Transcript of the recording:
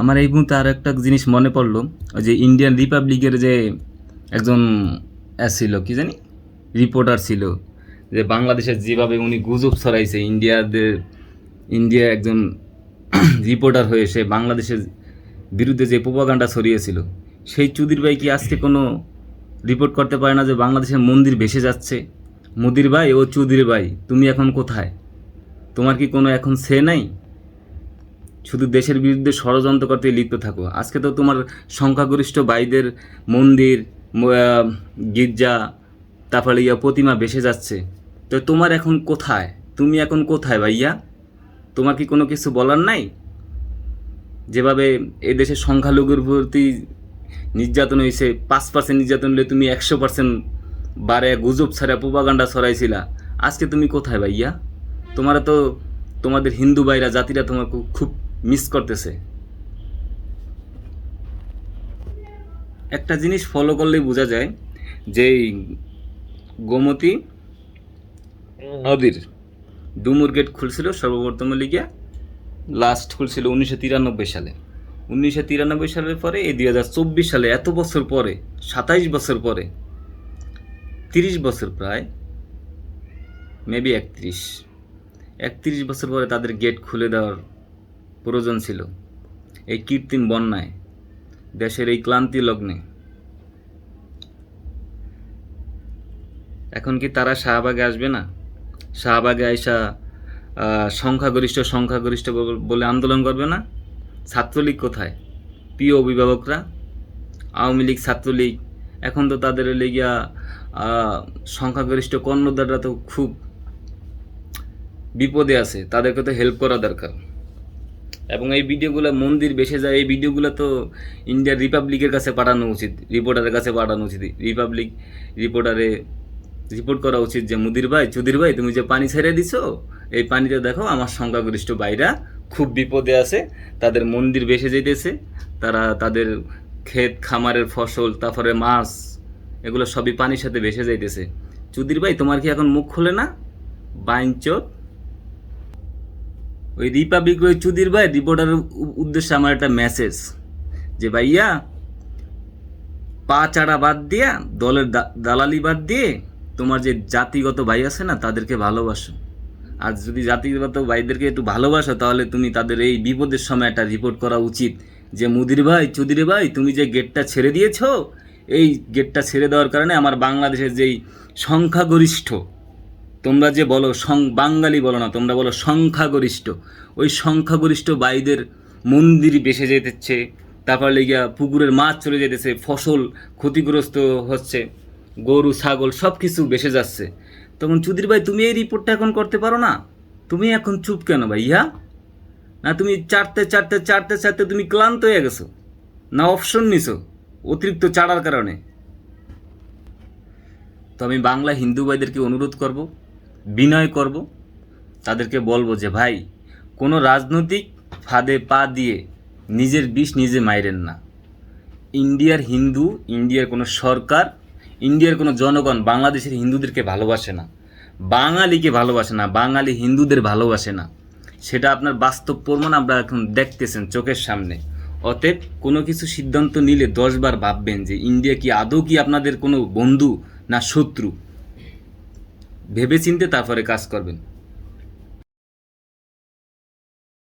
আমার এই মুহূর্তে আর একটা জিনিস মনে পড়ল যে ইন্ডিয়ান রিপাবলিকের যে একজন ছিল, কি জানি রিপোর্টার ছিল, যে বাংলাদেশের যেভাবে উনি গুজব ছড়াইছে, ইন্ডিয়াদের, ইন্ডিয়া একজন রিপোর্টার হয়ে সে বাংলাদেশের বিরুদ্ধে যে প্রোপাগান্ডা ছড়িয়েছিল, সেই চুদির ভাই কি আজকে কোনো রিপোর্ট করতে পারে না যে বাংলাদেশের মন্দির ভেসে যাচ্ছে? মুদির ভাই ও চুদির ভাই, তুমি এখন কোথায়? তোমার কি কোনো এখন সে নাই? শুধু দেশের বিরুদ্ধে ষড়যন্ত্র করতে লিপ্ত থাকো। আজকে তো তোমার সংখ্যাগরিষ্ঠ বাইদের মন্দির গির্জা, তারপরে ইয়া প্রতিমা ভেসে যাচ্ছে। তো তোমার এখন কোথায়? তুমি এখন কোথায় ভাইয়া? তোমার কি কোনো কিছু বলার নাই? যেভাবে এই দেশের সংখ্যালঘুর প্রতি নির্যাতন হয়েছে, পাঁচ পার্সেন্ট নির্যাতন হলে তুমি একশো পার্সেন্ট বারে গুজব ছাড়া, প্রোপাগান্ডা ছড়াইছিলা। আজকে তুমি কোথায় ভাইয়া? তোমারা তো তোমাদের হিন্দু ভাইরা, জাতিরা তোমার খুব মিস করতেছে। একটা জিনিস ফলো করলেই বোঝা যায় যে গোমতী নদীর ডুমুর গেট খুলছিল সর্বপ্রথম লিগিয়া লাস্ট খুলছিল উনিশশো তিরানব্বই সালে। উনিশশো তিরানব্বই সালের পরে এই দুই হাজার চব্বিশ সালে এত বছর পরে সাতাইশ বছর পরে তিরিশ বছর প্রায় মেবি একত্রিশ একত্রিশ বছর পরে তাদের গেট খুলে দেওয়ার প্রয়োজন ছিল। এই কৃত্রিম বন্যায়, দেশের এই ক্লান্তি লগ্নে। এখন কি তারা শাহবাগে আসবে না? শাহবাগে আইসা সংখ্যাগরিষ্ঠ সংখ্যাগরিষ্ঠ বলে আন্দোলন করবে না? ছাত্রলীগ কোথায়? প্রিয় অভিভাবকরা? আওয়ামী লীগ, ছাত্রলীগ, এখন তো তাদের লেগিয়া সংখ্যাগরিষ্ঠ কর্ণধাররা তো খুব বিপদে আছে, তাদেরকে তো হেল্প করা দরকার। এবং এই ভিডিওগুলো মন্দির বেসে যায়, এই ভিডিওগুলো তো ইন্ডিয়ার রিপাবলিকের কাছে পাঠানো উচিত রিপোর্টারের কাছে পাঠানো উচিত। রিপাবলিক রিপোর্টারে রিপোর্ট করা উচিত যে, মুদির ভাই চুদির ভাই, তুমি যে পানি ছেড়ে দিছো, এই পানিতে দেখো, আমার সংখ্যাগরিষ্ঠ ভাইরা খুব বিপদে আছে, তাদের মন্দির বেসে যেতেছে তারা তাদের ক্ষেত, খামারের ফসল, তারপরে মাছ, এগুলো সবই পানির সাথে ভেসে যাইতেছে। চুদির ভাই, তোমার কি এখন মুখ খোলে না? বাইনচোদ ওই রিপাবলিক ওই চুদির ভাই, রিপোর্টারের উদ্দেশ্যে আমার একটা মেসেজ যে, ভাইয়া, পা চাড়া বাদ দিয়া, দলের দালালি বাদ দিয়ে তোমার যে জাতিগত ভাই আছে না, তাদেরকে ভালোবাসো। আর যদি জাতিগত ভাইদেরকে একটু ভালোবাসো, তাহলে তুমি তাদের এই বিপদের সময় একটা রিপোর্ট করা উচিত যে, মুদির ভাই, চুদির ভাই, তুমি যে গেটটা ছেড়ে দিয়েছ, এই গেটটা ছেড়ে দেওয়ার কারণে আমার বাংলাদেশের যেই সংখ্যাগরিষ্ঠ তোমরা যে বলো বাঙালি বলো না, তোমরা বলো সংখ্যাগরিষ্ঠ। ওই সংখ্যাগরিষ্ঠ বাইদের মন্দির বেসে যেতেছে, তারপর লেগিয়া পুকুরের মাছ চলে যেতেছে ফসল ক্ষতিগ্রস্ত হচ্ছে, গরু, ছাগল সব কিছু বেসে যাচ্ছে। তখন চুদির ভাই, তুমি এই রিপোর্টটা এখন করতে পারো না? তুমি এখন চুপ কেন ভাইয়া না, তুমি চারতে চারতে চারতে চারতে তুমি ক্লান্ত হয়ে গেছো? না অপশন নিছো অতিরিক্ত চাড়ার কারণে? তো আমি বাংলা হিন্দু ভাইদেরকে অনুরোধ করব বিনয় করব। তাদেরকে বলব যে, ভাই, কোনো রাজনৈতিক ফাঁদে পা দিয়ে নিজের বিষ নিজে মাইরেন না। ইন্ডিয়ার হিন্দু, ইন্ডিয়ার কোনো সরকার, ইন্ডিয়ার কোনো জনগণ বাংলাদেশের হিন্দুদেরকে ভালোবাসে না। বাঙালিকে ভালোবাসে না, বাঙালি হিন্দুদের ভালোবাসে না। সেটা আপনার বাস্তব প্রমাণ আমরা এখন দেখতেছেন চোখের সামনে। অতএব কোনো কিছু সিদ্ধান্ত নিলে দশবার ভাববেন যে, ইন্ডিয়া কি আদৌ কি আপনাদের কোনো বন্ধু না শত্রু? ভেবেচিন্তে তারপরে কাজ করবেন।